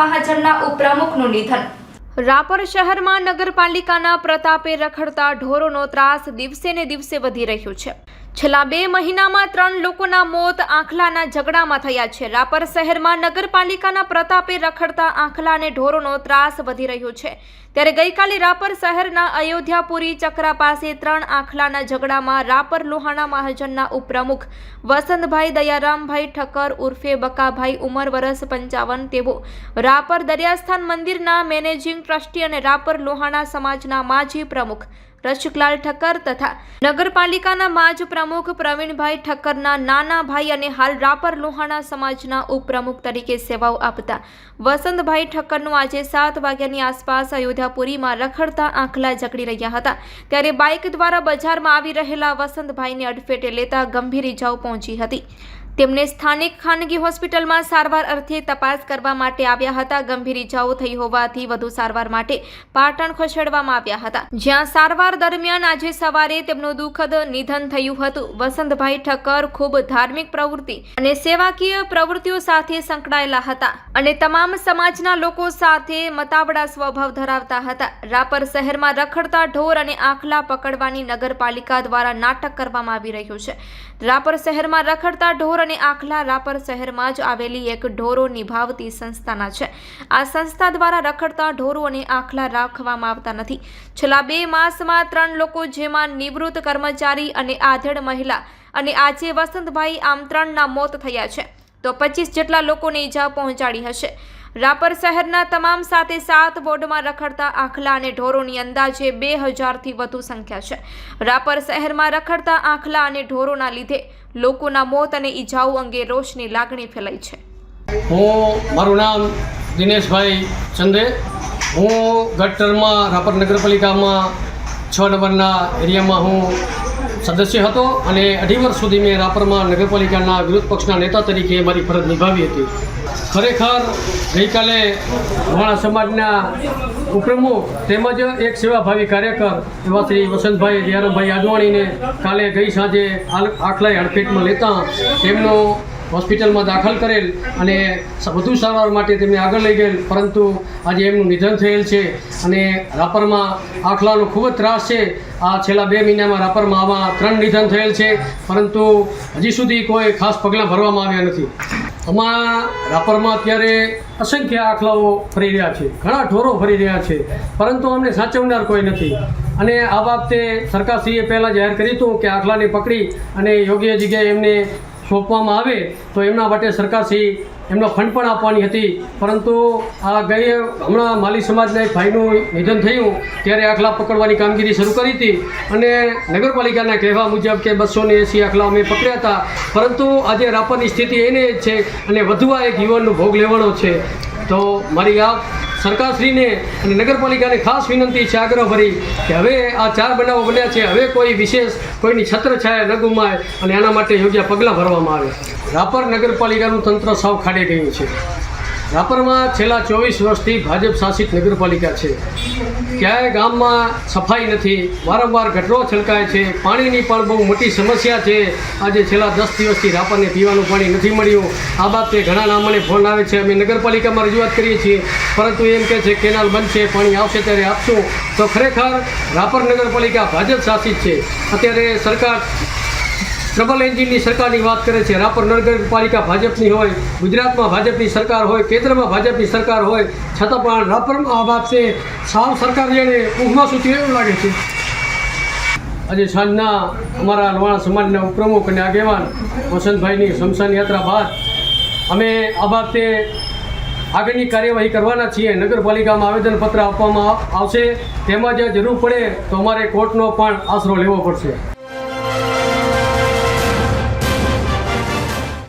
મહાજનના ઉપપ્રમુખનું નિધન. રાપર શહેરમાં નગરપાલિકાના પ્રતાપે રખડતા ઢોરોનો ત્રાસ દિવસે ને દિવસે વધી રહ્યો છે. છેલ્લા બે મહિનામાં ત્રણ લોકોના મોત આંખલાના ઝઘડામાં થયા છે. રાપર શહેરમાં નગરપાલિકાના પ્રતાપે રખડતા આંખલા અને ઢોરોનો ત્રાસ વધી રહ્યો છે. ત્યારે ગઈકાલે રાપર શહેરના અયોધ્યાપુરી ચક્રા પાસે ત્રણ આંખલાના ઝઘડામાં રાપર લોહાણા મહાજનના ઉપપ્રમુખ વસંતભાઈ દયારામભાઈ ઠક્કર ઉર્ફે બકાભાઈ ઉંમર વરસ પંચાવન તેઓ રાપર દરિયાસ્થાન મંદિરના મેનેજિંગ ટ્રસ્ટી અને રાપર લોહાણા સમાજના માજી પ્રમુખ રસિકલાલ ઠક્કર તથા નગરપાલિકાના માજ પ્રમુખ પ્રવીણભાઈ ઠક્કરના નાના ભાઈ અને હાલ રાપર લોહાણા સમાજના ઉપપ્રમુખ તરીકે સેવાઓ આપતા વસંતભાઈ ઠક્કરનું આજે સાત વાગ્યાની આસપાસ અયોધ્યાપુરીમાં રખડતા આંખલા જકડી રહ્યા હતા. ત્યારે બાઇક દ્વારા બજારમાં આવી રહેલા વસંતભાઈને અડફેટે લેતા ગંભીર ઇજાઓ પહોંચી હતી. તેમને સ્થાનિક ખાનગી હોસ્પિટલમાં સારવાર અર્થે તપાસ કરવા માટે આવ્યા હતા. ગંભીર ઇજાઓ થઈ હોવાથી વધુ સારવાર માટે પાટણ ખસેડવામાં આવ્યા હતા. જ્યાં સારવાર દરમિયાન આજે સવારે તેમનું દુઃખદ નિધન થયું હતું. વસંતભાઈ ઠક્કર ખૂબ ધાર્મિક પ્રવૃત્તિ અને સેવાકીય પ્રવૃત્તિઓ સાથે સંકળાયેલા હતા અને તમામ સમાજના લોકો સાથે મતાવડા સ્વભાવ ધરાવતા હતા. રાપર શહેરમાં રખડતા ઢોર અને આખલા પકડવાની નગરપાલિકા દ્વારા નાટક કરવામાં આવી રહ્યું છે. રાપર શહેરમાં રખડતા ઢોર અને આખલા રાપર શહેરમાં જ આવેલી એક ઢોરો નિભાવતી સંસ્થાના છે. આ સંસ્થા દ્વારા રખડતા ઢોરો અને આખલા રાખવામાં આવતા નથી. છેલ્લા બે માસમાં ત્રણ લોકો જેમાં નિવૃત્ત કર્મચારી અને આધેડ મહિલા અને આજે વસંતભાઈ આમ ત્રણના મોત થયા છે. તો પચીસ જેટલા લોકોને ઈજા પહોંચાડી હશે. રાપર શહેરના તમામ સાથે સાત વોર્ડમાં રખડતા આખલા અને ઢોરોની અંદાજે બે હજારથી વધુ સંખ્યા છે. રાપર શહેરમાં રખડતા આખલા અને ઢોરોના લીધે લોકોના મોત અને ઈજાઓ અંગે રોષની લાગણી ફેલાઈ છે. હું મારું નામ દિનેશભાઈ ચંદે. હું ગટરમાં રાપર નગરપાલિકામાં છ નંબરના એરિયામાં હું સદસ્ય હતો અને અઢી વર્ષ સુધી મેં રાપરમાં નગરપાલિકાના વિરોધ પક્ષના નેતા તરીકે મારી ફરજ નિભાવી હતી. ખરેખર ગઈકાલે વાણા સમાજના ઉપપ્રમુખ તેમજ એક સેવાભાવી કાર્યકર એવા શ્રી વસંતભાઈ જયરામભાઈ આડવાણીને કાલે ગઈ સાંજે આખલાઈ હડફેટમાં લેતા તેમનો હોસ્પિટલમાં દાખલ કરેલ અને વધુ સારવાર માટે તેમને આગળ લઈ ગયેલ. પરંતુ આજે એમનું નિધન થયેલ છે અને રાપરમાં આખલાનો ખૂબ જ ત્રાસ છે. આ છેલ્લા બે મહિનામાં રાપરમાં આવા ત્રણ નિધન થયેલ છે. પરંતુ હજી સુધી કોઈ ખાસ પગલાં ભરવામાં આવ્યા નથી. આમાં રાપરમાં અત્યારે અસંખ્ય આખલાઓ ફરી રહ્યા છે. ઘણા ઢોરો ફરી રહ્યા છે. પરંતુ અમને સાચવનાર કોઈ નથી. અને આ બાબતે સરકારશ્રીએ પહેલાં જાહેર કર્યું હતું કે આખલાને પકડી અને યોગ્ય જગ્યાએ એમને સોંપવામાં આવે તો એમના માટે સરકારશ્રી એમનો ફંડ પણ આપવાની હતી. પરંતુ આ ગઈ હમણાં માલી સમાજના એક ભાઈનું નિધન થયું, ત્યારે આખલા પકડવાની કામગીરી શરૂ કરી હતી. અને નગરપાલિકાના કહેવા મુજબ કે બસો ને એંસી આખલા અમે પકડ્યા હતા. પરંતુ આજે રાપરની સ્થિતિ એને જ છે અને વધુ આ એક યુવાનનો ભોગ લેવાનો છે. તો મારી આ સરકારશ્રીને અને નગરપાલિકાને ખાસ વિનંતી છે આગ્રહ ભરી કે હવે આ ચાર બનાવો બન્યા છે. હવે કોઈ વિશેષ કોઈની છત્રછાયા ન ગુમાય અને આના માટે યોગ્ય પગલાં ભરવામાં આવે. રાપર નગરપાલિકાનું તંત્ર સાવ ખાડે ગયું છે. રાપરમાં છેલ્લા ચોવીસ વર્ષથી ભાજપ શાસિત નગરપાલિકા છે. ક્યાંય ગામમાં સફાઈ નથી, વારંવાર ગટરો છલકાય છે, પાણીની પણ બહુ મોટી સમસ્યા છે. આજે છેલ્લા દસ દિવસથી રાપરને પીવાનું પાણી નથી મળ્યું. આ બાબતે ઘણા નામને ફોન આવે છે. અમે નગરપાલિકામાં રજૂઆત કરીએ છીએ. પરંતુ એમ કહે છે, કેનાલ બનશે પાણી આવશે ત્યારે આપશું. તો ખરેખર રાપર નગરપાલિકા ભાજપ શાસિત છે. અત્યારે સરકાર ડબલ એન્જિનની સરકારની વાત કરે છે. રાપર નગરપાલિકા ભાજપની હોય, ગુજરાતમાં ભાજપની સરકાર હોય, કેન્દ્રમાં ભાજપની સરકાર હોય, છતાં પણ રાપરમાં આ બાબતે સાવ સરકાર જેને ઊંઘમાં સૂતી એવું લાગે છે. આજે સાંજના અમારા લોહાણા સમાજના ઉપપ્રમુખ અને આગેવાન વસંતભાઈની શમશાન યાત્રા બાદ અમે આ બાબતે આગળની કાર્યવાહી કરવાના છીએ. નગરપાલિકામાં આવેદનપત્ર આપવામાં આવશે. તેમજ જરૂર પડે તો અમારે કોર્ટનો પણ આશરો લેવો પડશે.